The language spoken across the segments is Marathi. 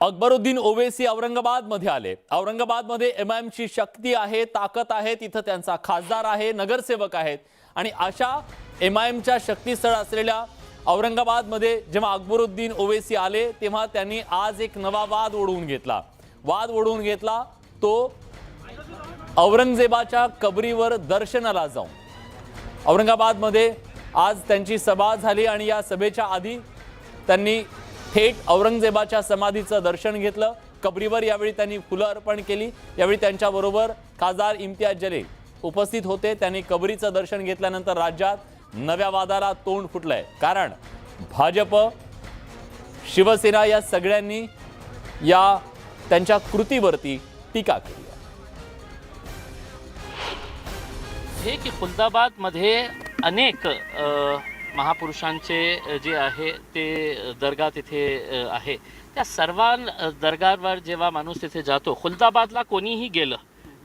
अकबरुद्दीन ओवेसी औरंगाबादमध्ये आले. औरंगाबादमध्ये एम आय एमची शक्ती आहे ताकद आहे तिथं त्यांचा खासदार आहे नगरसेवक आहेत. आणि अशा एम आय एमच्या शक्तीस्थळ असलेल्या औरंगाबादमध्ये जेव्हा अकबरुद्दीन ओवेसी आले तेव्हा त्यांनी आज एक नवा वाद ओढवून घेतला. वाद ओढवून घेतला तो औरंगजेबाच्या कबरीवर दर्शनाला जाऊन. औरंगाबादमध्ये आज त्यांची सभा झाली आणि या सभेच्या आधी त्यांनी थेट औरंगजेबाच्या समाधीचं दर्शन घेतलं. कबरीवर यावेळी त्यांनी फुलं अर्पण केली. यावेळी त्यांच्याबरोबर खासदार इम्तियाज जलील उपस्थित होते. त्यांनी कबरीचं दर्शन घेतल्यानंतर राज्यात नव्या वादाला तोंड फुटलंय. कारण भाजप शिवसेना या सगळ्यांनी या त्यांच्या कृतीवरती टीका केली आहे. हे की खुलदाबादमध्ये अनेक महापुरुषांचे जे आहे ते दर्गा तिथे आहे. त्या सर्व दर्गावर जेव्हा माणूस तिथे जातो खुलदाबादला कोणीही गेलं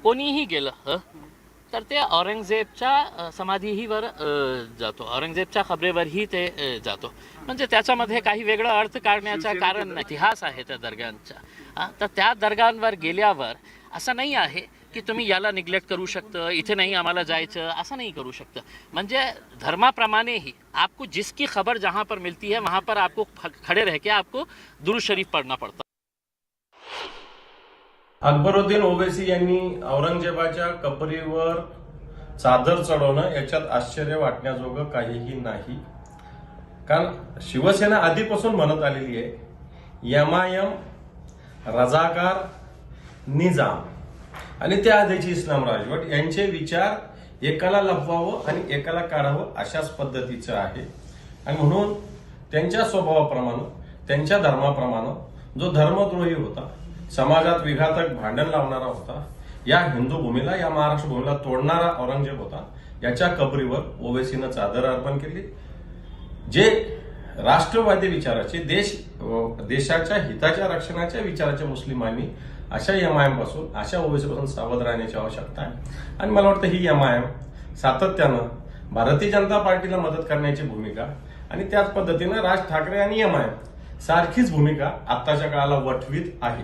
कोणीही गेलं तर ते औरंगजेबच्या समाधीहीवर जातो. औरंगजेबच्या खबरेवरही ते जातो. म्हणजे त्याच्यामध्ये काही वेगळं अर्थ काढण्याचं कारण इतिहास आहे त्या दर्गांचा तर त्या दर्गांवर गेल्यावर असं नाही आहे की तुम्ही याला निग्लेक्ट करू शकतं इथे नाही आम्हाला जायचं असं नाही करू शकतं. म्हणजे धर्माप्रमाणे ही आपको जिसकी खबर जहाँ पर मिलती है वहाँ पर आपको खड़े रह के आपको दुरुज शरीफ पढ़ना पड़ता अकबरुद्दीन ओवेसी यांनी औरंगजेबाच्या कबरीवर चादर चढवणं याच्यात आश्चर्य वाटण्याजोगं काहीही नाही. कारण शिवसेना आधीपासून म्हणत आलेली आहे यमायम रजाकार निजाम. आणि त्या आधीची इस्लाम राजवट यांचे विचार एकाला लपवावं आणि एकाला काढावं अशाच पद्धतीचं आहे. आणि म्हणून त्यांच्या स्वभावाप्रमाणे त्यांच्या धर्माप्रमाणे जो धर्मद्रोही होता समाजात विघातक भांडण लावणारा होता या हिंदू भूमीला या महाराष्ट्र भूमीला तोडणारा औरंगजेब होता याच्या कबरीवर ओवेसीनं चादर अर्पण केली. जे राष्ट्रवादी विचाराचे देश देशाच्या हिताच्या रक्षणाच्या विचाराच्या मुस्लिमांनी अशा एम आय एमपासून अशा ओबीसीपासून सावध राहण्याची आवश्यकता आहे. आणि मला वाटतं ही एम आय एम सातत्यानं भारतीय जनता पार्टीला मदत करण्याची भूमिका आणि त्याच पद्धतीनं राज ठाकरे आणि एम आय एम सारखीच भूमिका आत्ताच्या काळाला वठवीत आहे.